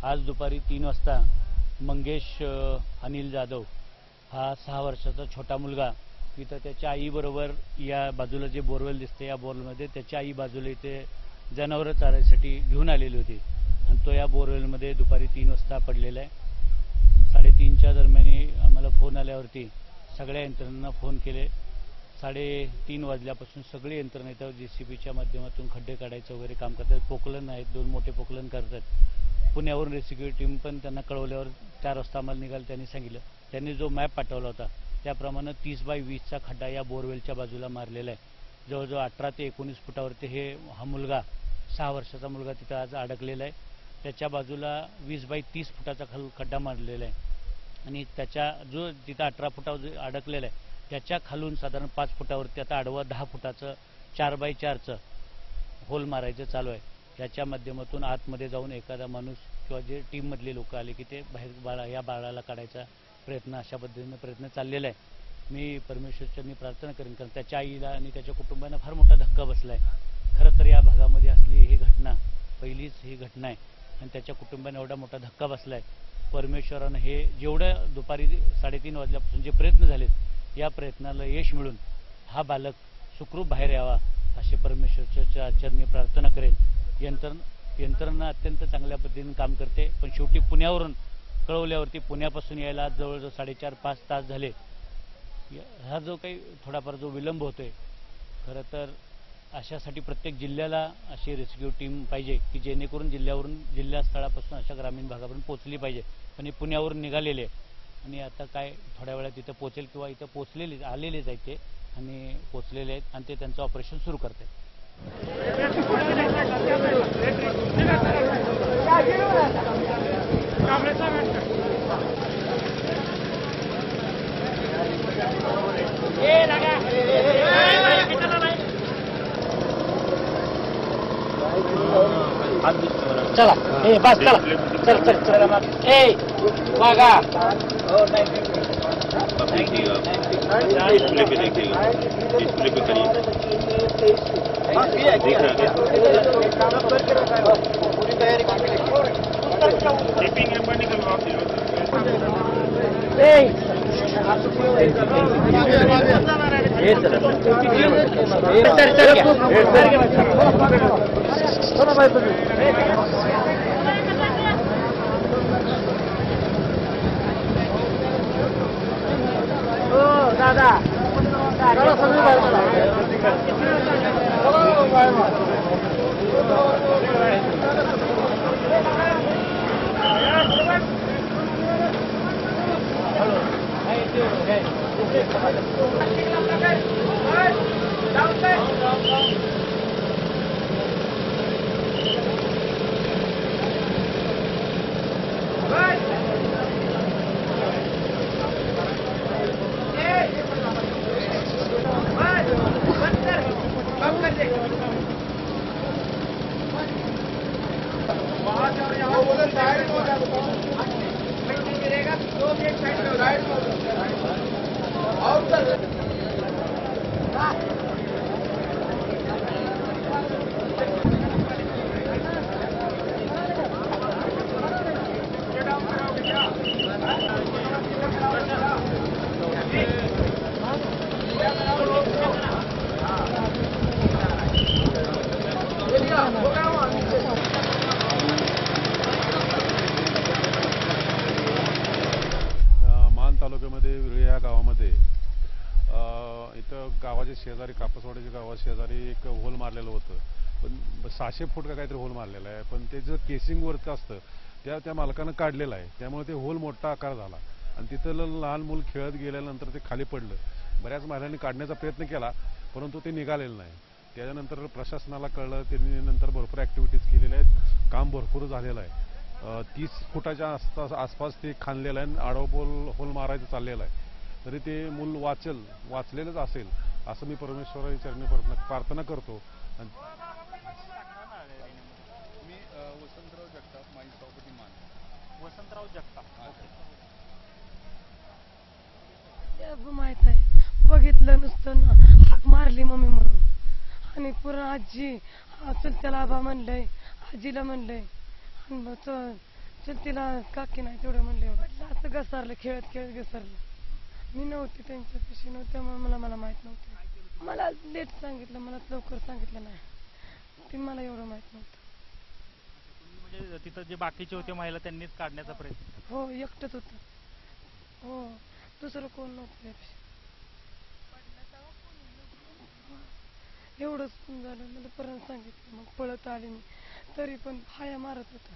आज दुपारी तीन वाजता मंगेश अनिल जाधव हा सहा वर्षाचा छोटा मुलगा इथं त्याच्या आईबरोबर या बाजूला जे बोरवेल दिसते या बोरवेलमध्ये त्याच्या आई बाजूला इथे जनावरं चारायसाठी घेऊन आलेली होती. आणि तो या बोरवेलमध्ये दुपारी तीन वाजता पडलेला आहे. साडेतीनच्या दरम्यानी आम्हाला फोन आल्यावरती सगळ्या यंत्रणांना फोन केले. साडेतीन वाजल्यापासून सगळी यंत्रणा इथं जे सी बीच्या माध्यमातून खड्डे काढायचं वगैरे काम करतात. पोकलन आहेत दोन मोठे पोकलन करतात. पुण्यावरून रेस्क्यू टीम पण त्यांना कळवल्यावर चार वाजता आम्हाला निघाल त्यांनी सांगितलं. त्यांनी जो मॅप पाठवला होता त्याप्रमाणे तीस बाय वीसचा खड्डा या बोरवेलच्या बाजूला मारलेला आहे. जवळजवळ अठरा ते एकोणीस फुटावरती हे हा मुलगा सहा वर्षाचा मुलगा तिथं आज अडकलेला आहे. त्याच्या बाजूला वीस बाय तीस फुटाचा खल खड्डा मारलेला आहे. आणि त्याच्या जो तिथं अठरा फुटावर अडकलेला आहे त्याच्या खालून साधारण पाच फुटावरती आता आडवा दहा फुटाचं चार बाय चारचं होल मारायचं चालू आहे. याच्या माध्यमातून आतमध्ये जाऊन एखादा माणूस किंवा जे टीममधले लोक आले की ते बाहेर बाळा या बाळाला काढायचा प्रयत्न अशा पद्धतीने प्रयत्न चाललेला आहे. मी परमेश्वरच्यांनी प्रार्थना करेन कारण त्याच्या आईला आणि त्याच्या कुटुंबांना फार मोठा धक्का बसला आहे खरं तर या भागामध्ये असली ही घटना पहिलीच ही घटना आहे. आणि त्याच्या कुटुंबाने एवढा मोठा धक्का बसला आहे परमेश्वरानं हे जेवढं दुपारी साडेतीन वाजल्यापासून जे प्रयत्न झालेत या प्रयत्नाला यश मिळून हा बालक सुखरूप बाहेर यावा असे परमेश्वरच्या चरणी प्रार्थना करेन. यंत्रण यंत्रणा अत्यंत चांगल्या पद्धतीने काम करते. पण शेवटी पुण्यावरून कळवल्यावरती पुण्यापासून यायला जवळजवळ साडेचार पाच तास झाले. हा जो काही थोडाफार जो विलंब होतोय खरं तर अशासाठी प्रत्येक जिल्ह्याला अशी रेस्क्यू टीम पाहिजे की जेणेकरून जिल्ह्यावरून जिल्हा स्थळापासून अशा ग्रामीण भागापर्यंत पोहोचली पाहिजे. पण हे पुण्यावरून निघालेले आहे. आणि आता काय थोड्या वेळात तिथं पोहोचेल किंवा इथं पोहोचलेले आलेलेच आहेत ते आणि पोहोचलेले आहेत आणि ते त्यांचं ऑपरेशन सुरू करते चला. हे बस चला. चल चल चल. ए वागा डिस्प्ले पे देखिएगा डिस्प्ले पे करिए देख रहे हैं टिपिंग नंबर निकलवाओ चल चल दादा Downstairs. गावाच्या शेजारी कापसवाड्याच्या गावा शेजारी एक होल मारलेलं होतं. पण सहाशे फूट का काहीतरी होल मारलेलं आहे. पण ते जे केसिंग वरचं असतं त्या त्या मालकानं काढलेलं आहे. त्यामुळे ते होल मोठा आकार झाला. आणि तिथलं लहान मूल खेळत गेल्यानंतर ते खाली पडलं. बऱ्याच महिलांनी काढण्याचा प्रयत्न केला परंतु ते निघालेलं नाही. त्याच्यानंतर प्रशासनाला कळलं त्यांनी नंतर भरपूर ॲक्टिव्हिटीज केलेल्या आहेत. काम भरपूर झालेलं आहे. तीस फुटाच्या आसपास आसपास ते खाणलेलं आहे आणि आडोबोल होल मारायचं चाललेलं आहे. तरी ते मूल वाचेल वाचलेलंच असेल. असं मी परमेश्वराच्या चरणी प्रार्थना प्रार्थना करतो. आणि मी वसंतराव जगताप माझी सभापती मान वसंतराव जगताप. माहीत आहे बघितलं नुसतं ना. हाक मारली मम्मी म्हणून. आणि पुन्हा आजी चल त्याला आबा म्हणलंय आजीला म्हणलंय. आणि मग तो तिला काकी नाही तेवढं म्हणले एवढं. असं घसरलं खेळत खेळत घसरलं. मी नव्हती त्यांच्यापाशी नव्हती त्यामुळे मला मला माहीत नव्हतं. मला लेट सांगितलं मला लवकर सांगितलं नाही. ते मला एवढं माहीत नव्हतं. म्हणजे तिथं जे बाकीचे होते महिला त्यांनीच काढण्याचा प्रयत्न हो एकटंच होतं. हो दुसरं कोण नव्हतं त्यापेक्षा एवढंच झालं मला परत सांगितलं मग पळत आले मी. तरी पण हाया मारत होता.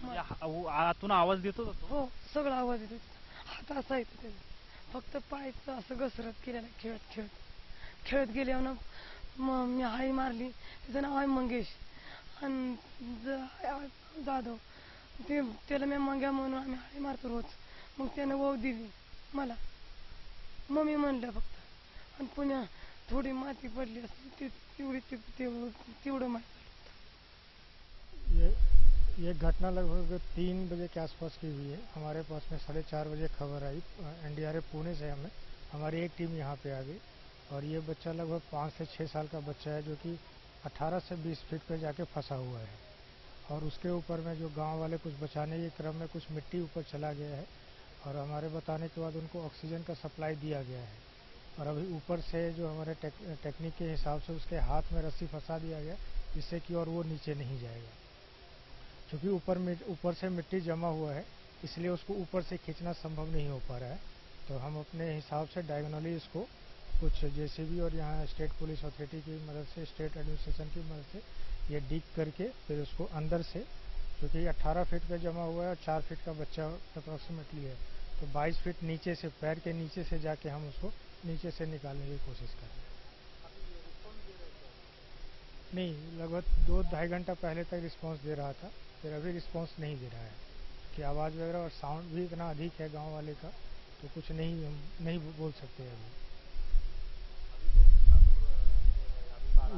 म्हणजे आतून आवाज देत हो सगळा आवाज येत होता. हात असा येतो त्याचा फक्त पायचं असं घसरत गेलेला खेळत खेळत. खेळत गेल्यावर ना मग मी हाय मारली. त्याचं नाव आहे मंगेश. आणि जाधव. ते त्याला मी मंग्या म्हणून आम्ही हाय मारतो रोज. मग त्यानं ओव दिली मला. मम्मी म्हणलं फक्त. आणि पुन्हा थोडी माती पडली असते ती तेवढी ती- तेवढं तेवढं माहिती ये घटना लगभग तीन बजे के आसपास की हुई है। हमारे पास में साढ़े चार बजे खबर आई। एनडीआरएफ पुणे से हमें। हमारी एक टीम यहाँ पे आ गई। और ये बच्चा लगभग पाँच से छः साल का बच्चा है जो कि 18 से 20 फीट पे जाके फंसा हुआ है। और उसके ऊपर में जो गाँव वाले कुछ बचाने के क्रम में कुछ मिट्टी ऊपर चला गया है। और हमारे बताने के बाद उनको ऑक्सीजन का सप्लाई दिया गया है। और अभी ऊपर से जो हमारे टेक, टेक्निक के हिसाब से उसके हाथ में रस्सी फंसा दिया गया जिससे कि और वो नीचे नहीं जाएगा। क्योंकि ऊपर ऊपर से मिट्टी जमा हुआ है, इसलिए उसको ऊपर से खींचना संभव नहीं हो पा रहा है। तो हम अपने हिसाब से डायगोनली इसको कुछ जेसीबी और यहाँ स्टेट पुलिस अथॉरिटी की मदद से स्टेट एडमिनिस्ट्रेशन की मदद से ये डिग करके फिर उसको अंदर से, क्योंकि 18 फीट का जमा हुआ है और 4 फीट का बच्चा अप्रोक्सीमेटली है। तो 22 फीट नीचे से, पैर के नीचे से जाके हम उसको नीचे से निकालने की कोशिश कर रहे हैं। नहीं, लगभग दो, ढाई घंटा पहले तक रिस्पांस दे रहा था। फिर अभी रिस्पांस नहीं दे रहा है। कि आवाज़ वगैरह और साउंड भी इतना अधिक है गाँव वाले का तो कुछ नहीं, हम नहीं बोल सकते अभी।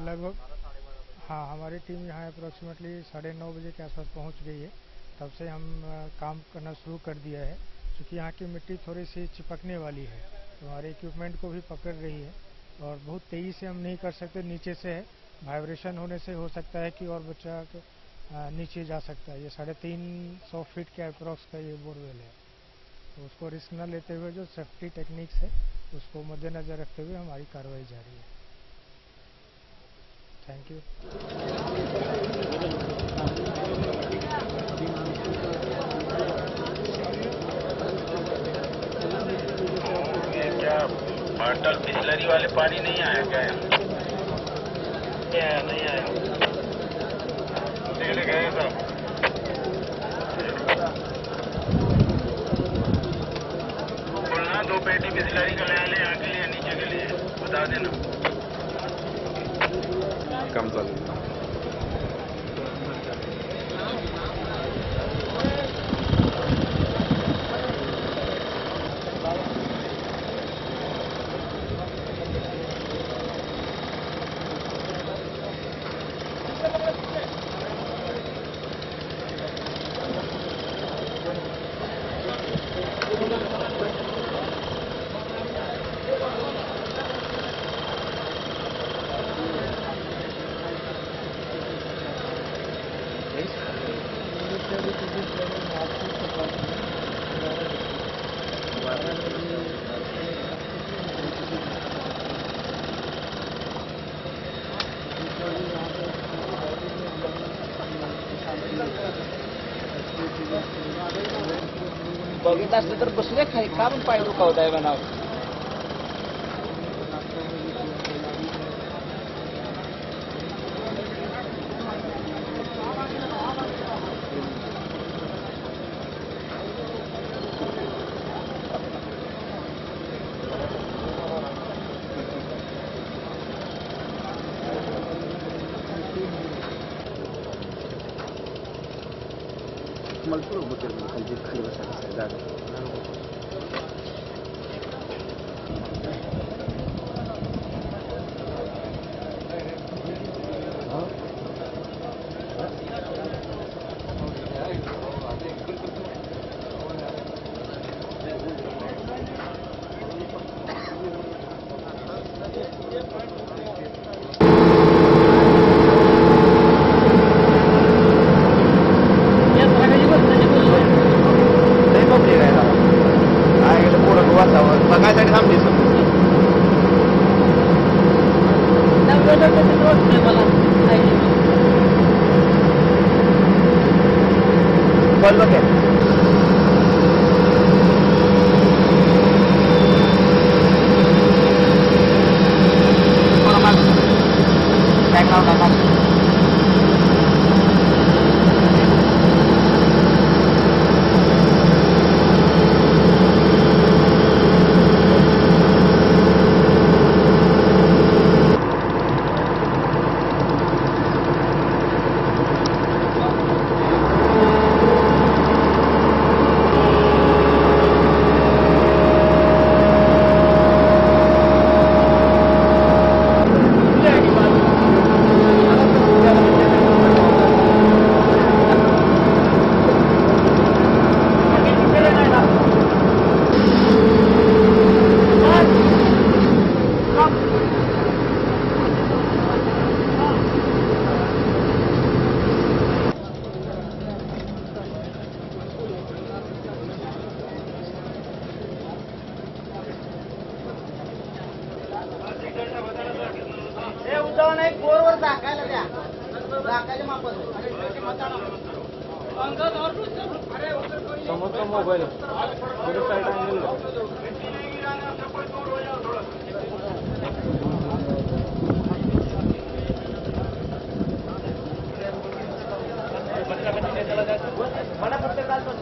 लगभग हाँ हमारी टीम यहाँ अप्रोक्सीमेटली साढ़े नौ बजे के आसपास पहुँच गई है। तब से हम काम करना शुरू कर दिया है। क्योंकि यहाँ की मिट्टी थोड़ी सी चिपकने वाली है। तो हमारे इक्विपमेंट को भी पकड़ रही है। और बहुत तेज़ी से हम नहीं कर सकते, नीचे से है वाइब्रेशन होने से हो सकता है कि और बच्चा नीचे जा सकता है। ये साढ़े तीन सौ फीट के अप्रॉक्स का ये बोरवेल है। तो उसको रिस्क न लेते हुए जो सेफ्टी टेक्निक्स है उसको मद्देनजर रखते हुए हमारी कार्रवाई जारी है। थैंक यू ये क्या बॉटल बिस्लरी वाले पानी नहीं आया क्या क्या नहीं आया। ले गए सब बोलना दो पेटी बिस्लरी का ले आने लिए नीचे के लिए बता देना काम चालू Bagi tas terbesar, kami pakai itu kau dah mana? まるところを持ってるので、感じがありましたね。समोरचा mobile side मला फक्त काल पण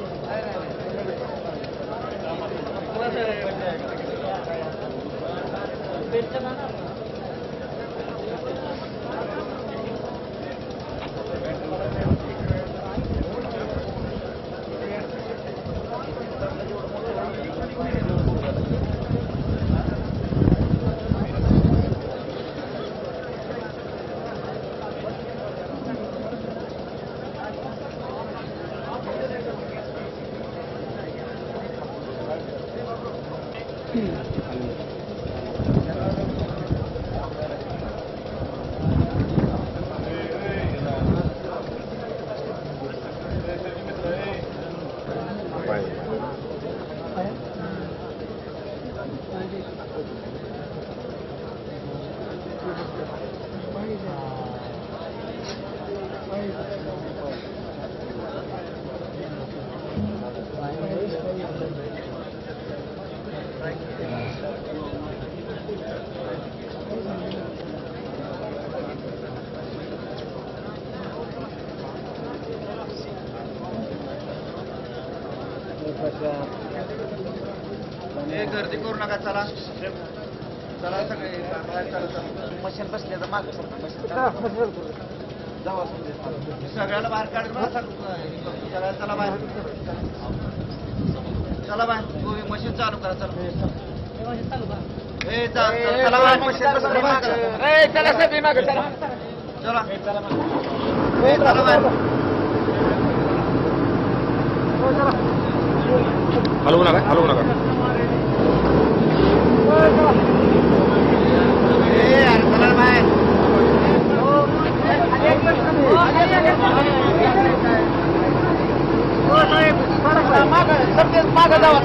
Gracias. हे गर्दी करू नका चला. चला सगळे बाहेर चला चला. मशीन बसले तर माग जाऊ सगळ्याला बाहेर काढ सगळ्याला चला बाहेर. चला बाहेर. तुम्ही मशीन चालू करा चला. चला. बाहेर. मशीन बसले चला चला चला. चला बाहेर. हलवू नका हलवू नका. ए, अरे चला. बाहेर मागं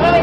Hvala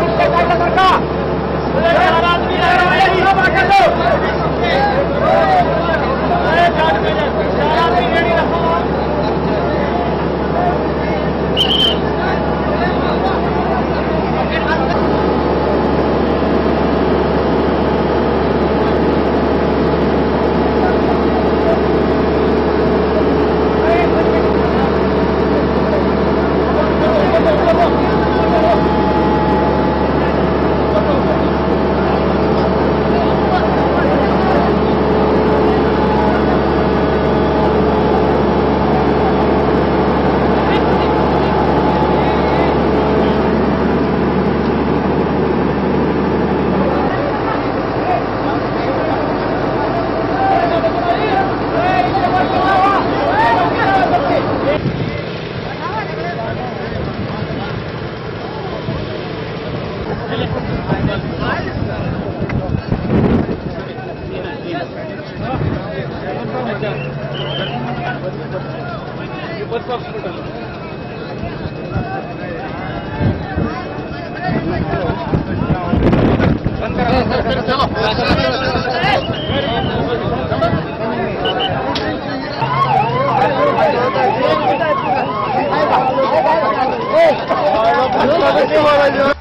Hey!